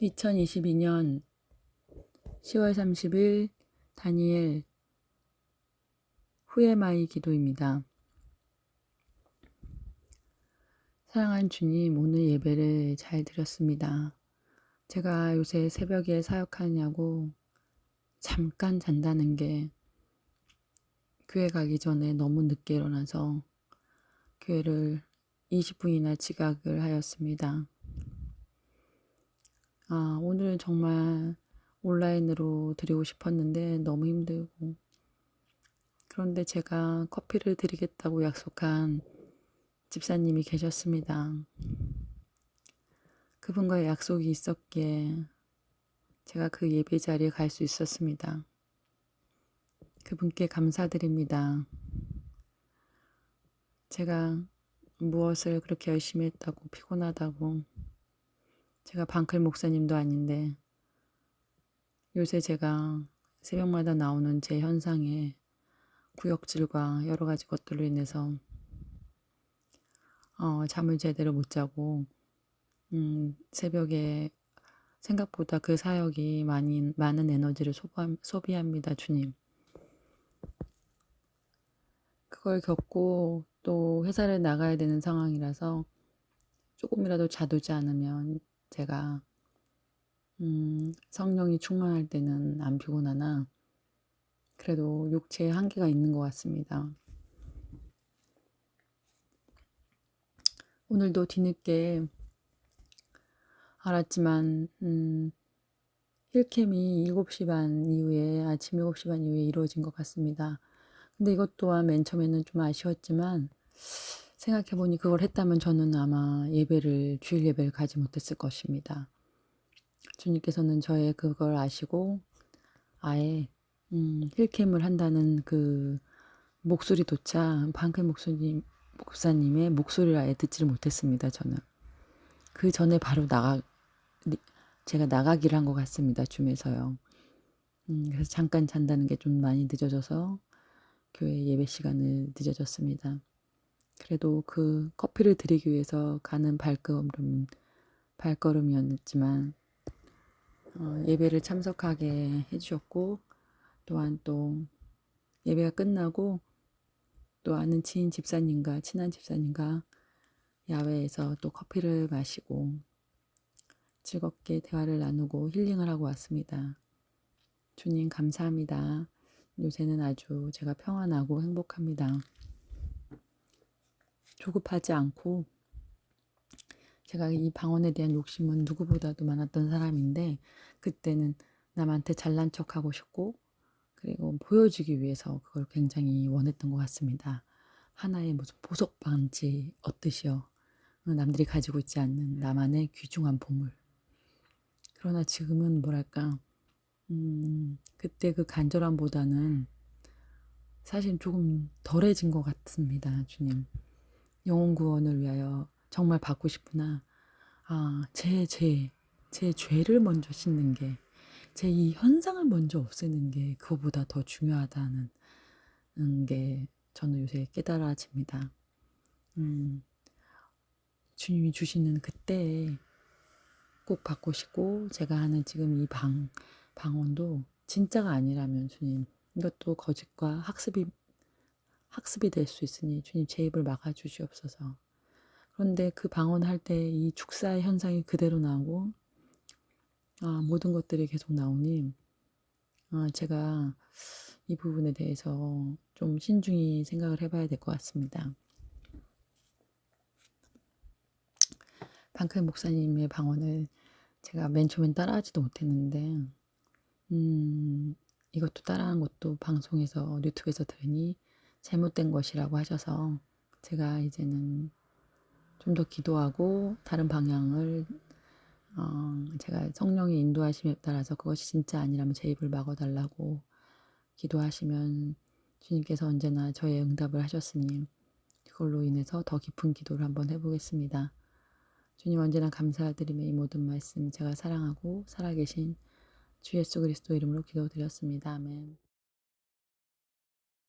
2022년 10월 30일 다니엘 후에마이 기도입니다. 사랑한 주님, 오늘 예배를 잘 드렸습니다. 제가 요새 새벽에 사역하냐고 잠깐 잔다는 게 교회 가기 전에 너무 늦게 일어나서 교회를 20분이나 지각을 하였습니다. 아, 오늘 정말 온라인으로 드리고 싶었는데 너무 힘들고. 그런데 제가 커피를 드리겠다고 약속한 집사님이 계셨습니다. 그분과의 약속이 있었기에 제가 그 예배 자리에 갈 수 있었습니다. 그분께 감사드립니다. 제가 무엇을 그렇게 열심히 했다고 피곤하다고 제가 방클 목사님도 아닌데 요새 제가 새벽마다 나오는 제 현상에 구역질과 여러 가지 것들로 인해서 어, 잠을 제대로 못 자고 음, 새벽에 생각보다 그 사역이 많이 많은 에너지를 소비함, 소비합니다, 주님. 그걸 겪고 또 회사를 나가야 되는 상황이라서 조금이라도 자두지 않으면 제가 음, 성령이 충만할 때는 안 피곤하나 그래도 육체에 한계가 있는 것 같습니다. 오늘도 뒤늦게 알았지만 음, 힐캠이 7시 반 이후에 아침 7시 반 이후에 이루어진 것 같습니다. 근데 이것 또한 맨 처음에는 좀 아쉬웠지만 생각해보니 그걸 했다면 저는 아마 예배를, 주일 예배를 가지 못했을 것입니다. 주님께서는 저의 그걸 아시고 아예 음, 힐캠을 한다는 그 목소리조차 방클 목소님, 목사님의 목소리를 아예 듣지를 못했습니다. 저는 그 전에 바로 나가 제가 나가기를 한 것 같습니다. 줌에서요. 음, 그래서 잠깐 잔다는 게 좀 많이 늦어져서 교회 예배 시간을 늦어졌습니다. 그래도 그 커피를 드리기 위해서 가는 발걸음, 발걸음이었지만, 어, 예배를 참석하게 해주셨고, 또한 또 예배가 끝나고 또 아는 지인 집사님과 친한 집사님과 야외에서 또 커피를 마시고 즐겁게 대화를 나누고 힐링을 하고 왔습니다. 주님 감사합니다. 요새는 아주 제가 평안하고 행복합니다. 조급하지 않고 제가 이 방언에 대한 욕심은 누구보다도 많았던 사람인데 그때는 남한테 잘난 척하고 싶고 그리고 보여주기 위해서 그걸 굉장히 원했던 것 같습니다. 하나의 무슨 보석 반지 얻듯이요. 남들이 가지고 있지 않는 나만의 귀중한 보물. 그러나 지금은 뭐랄까, 음, 그때 그 간절함보다는 사실 조금 덜해진 것 같습니다, 주님. 영혼 구원을 위하여 정말 받고 싶구나. 아, 제, 제, 제 죄를 먼저 씻는 게, 제 이 현상을 먼저 없애는 게 그거보다 더 중요하다는 게 저는 요새 깨달아집니다. 음, 주님이 주시는 그때에 꼭 받고 싶고, 제가 하는 지금 이 방, 방언도 진짜가 아니라면 주님, 이것도 거짓과 학습이 학습이 될 수 있으니 주님 제 입을 막아 주시옵소서. 그런데 그 방언할 때 이 축사의 현상이 그대로 나오고 아, 모든 것들이 계속 나오니 아, 제가 이 부분에 대해서 좀 신중히 생각을 해봐야 될 것 같습니다. 방클 목사님의 방언을 제가 맨 처음엔 따라하지도 못했는데 음, 이것도 따라한 것도 방송에서 유튜브에서 들으니 잘못된 것이라고 하셔서 제가 이제는 좀 더 기도하고 다른 방향을 어, 제가 성령의 인도하심에 따라서 그것이 진짜 아니라면 제 입을 막아달라고 기도하시면 주님께서 언제나 저의 응답을 하셨으니 그걸로 인해서 더 깊은 기도를 한번 해보겠습니다. 주님 언제나 감사드리며 이 모든 말씀 제가 사랑하고 살아계신 주 예수 그리스도 이름으로 기도드렸습니다. 아멘.